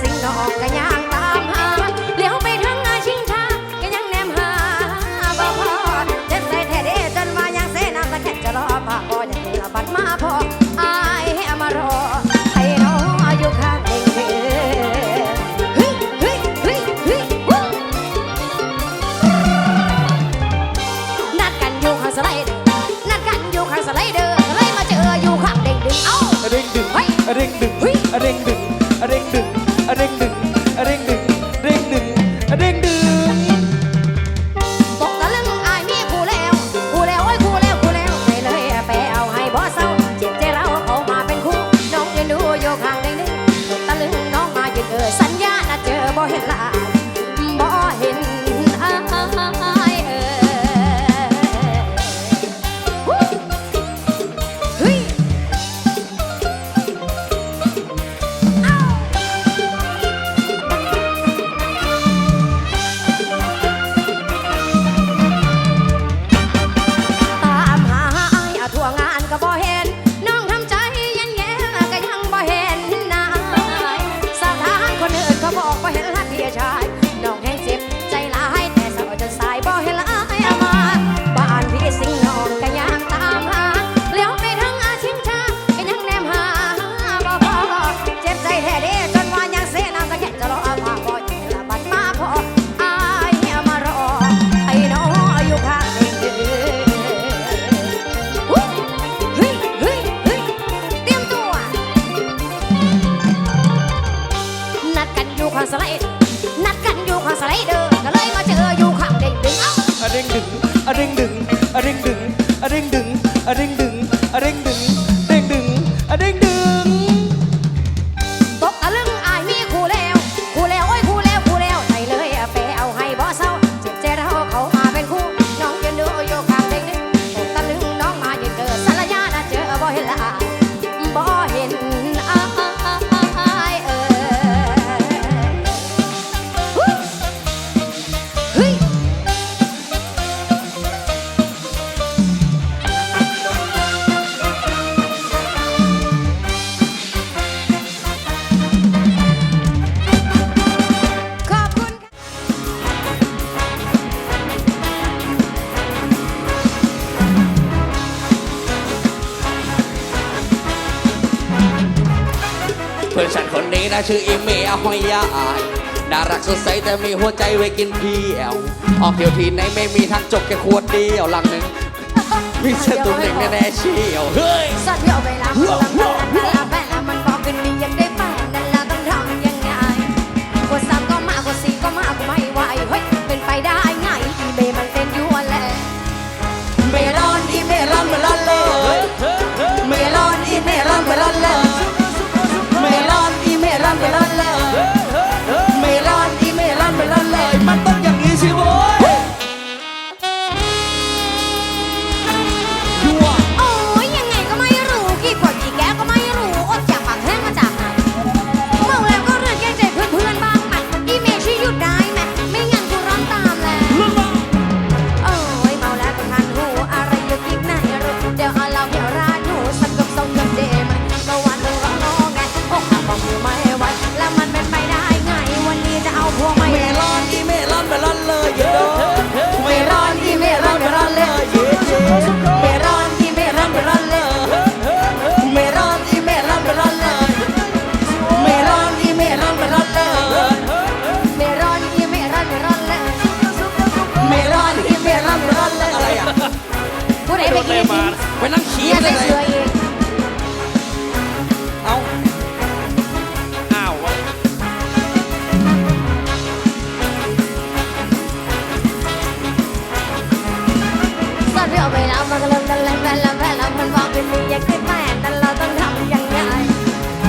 สิงดอกกะย่างตามหาเลี้ยวไปทั้งอาชิงชาก็ยังแนมหาบ่พอเจ็บใจแท้เด้จนว่ายังเสน้ำตะแคนจะรอบ่พออย่างมีละบัดมาพออายมารอให้น้ออายุข้างเองเฮ้ยเฮ้ยเฮ้ยเฮ้ยนัดกันอยู่ข้างสไลเดอร์นัดกันอยู่ข้างสไลเดอร์ก็เลยมาเจออยู่ข้างเด้งดึงเอ้า เร่งดึงเฮ้ย เร่งดึง เห็นลา สไลด์นัดกันอยู่ข้างสไลเดอร์ก็เลยมาเจออยู่ข้างเด็กดึงเอ้า อะเร่งดึงอะเร่งดึงอะเร่งดึง เพื่อนฉันคนนี้นะชื่ออีเมียหอยยายน่ารักสดใสแต่มีหัวใจไว้กินเที่ยวออกเที่ยวทีไหนไม่มีทางจบแค่ขวดเดียวลังหนึ่งมีเสื้อตุ้มหนึ่งแน่ๆเชี่ยวเฮ้ย สัตว์เดียวไปรับรับรับรับ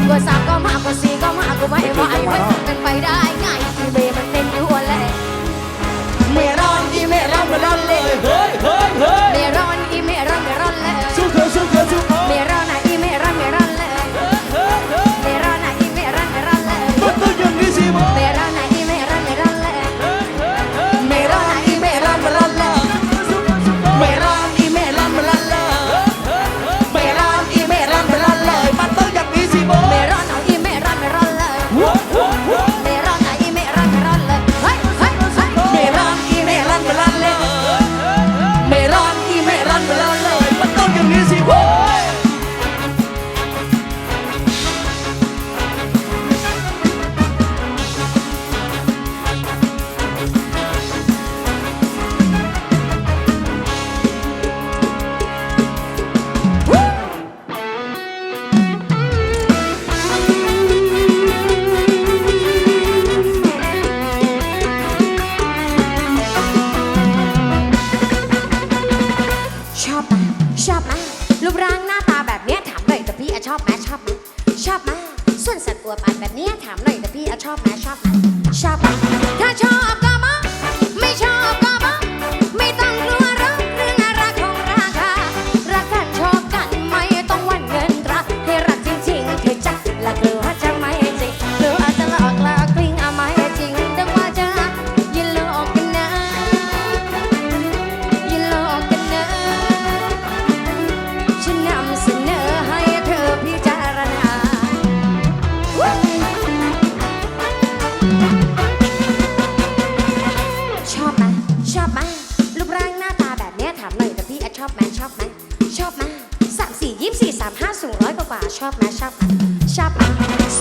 gue sama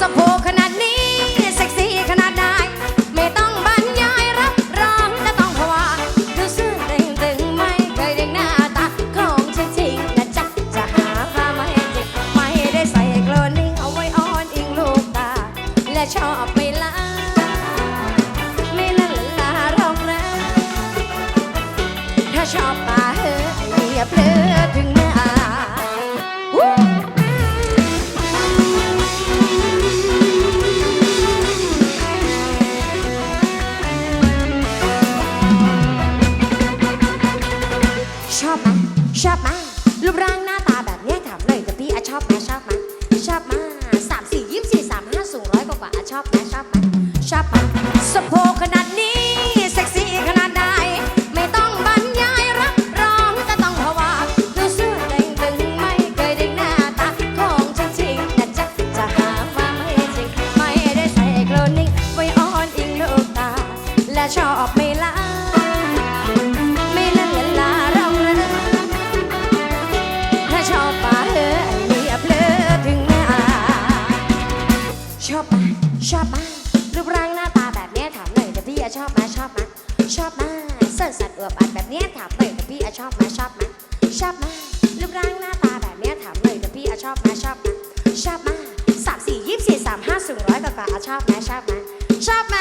สะโพกขนาดนี้ เซ็กซี่ขนาดใดไม่ต้องบรรยายรับรองจะต้องภาวะดูซื่อตึงตึงๆไม่เคยเด็กหน้าตาของฉันจริงนะจ๊ะจะหาพามาให้จริงไม่ได้ใส่โคลนนิ่งเอาไว้อ้อนอิงลูกตา และชอบไปละ ไม่ละลาหรอกนะถ้าชอบป่าเฮ้ยอย่าเพลอถึง อะชอบไหมชอบไหมชอบไหมสามสี่ยี่สี่สามห้าสูงร้อยกว่าชอบไหมชอบไหมชอบไหมสะโพกขนาดนี้เซ็กซี่ขนาดใดไม่ต้องบรรยายรับรองจะต้องภาวะดูเสื้อเด้งตึงไม่เคยได้หน้าตาของฉันจริงแต่จะจะหามาไม่จริงไม่ได้ใส่โคลนิ่งไว้อ้อนอิงลูกตา และชอบ แบบเนี้ยถามหน่อยแต่พี่อะชอบไหมชอบไหมชอบมากรูปร่างหน้าตาแบบเนี้ยถามหน่อยแต่พี่อะชอบไหมชอบไหมชอบมากสามสี่ยี่สี่สามห้าสูงร้อยกว่าๆอะชอบไหมชอบไหมชอบไหม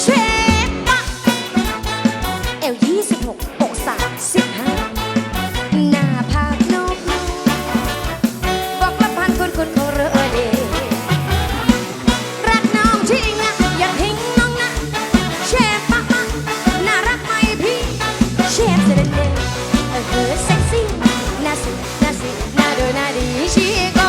เช็คปอวยี่สิบหกอกสามสิบห้าหน้าผากนกบอกละพันคนคนเขาเรอเดรักน้องจริงนะอย่าทิ้งน้องนะเชฟปะปะน่ารักไหมพี่เชฟเซเดนดเออเซ็กซี่นาสินาสินาดูนาดีชี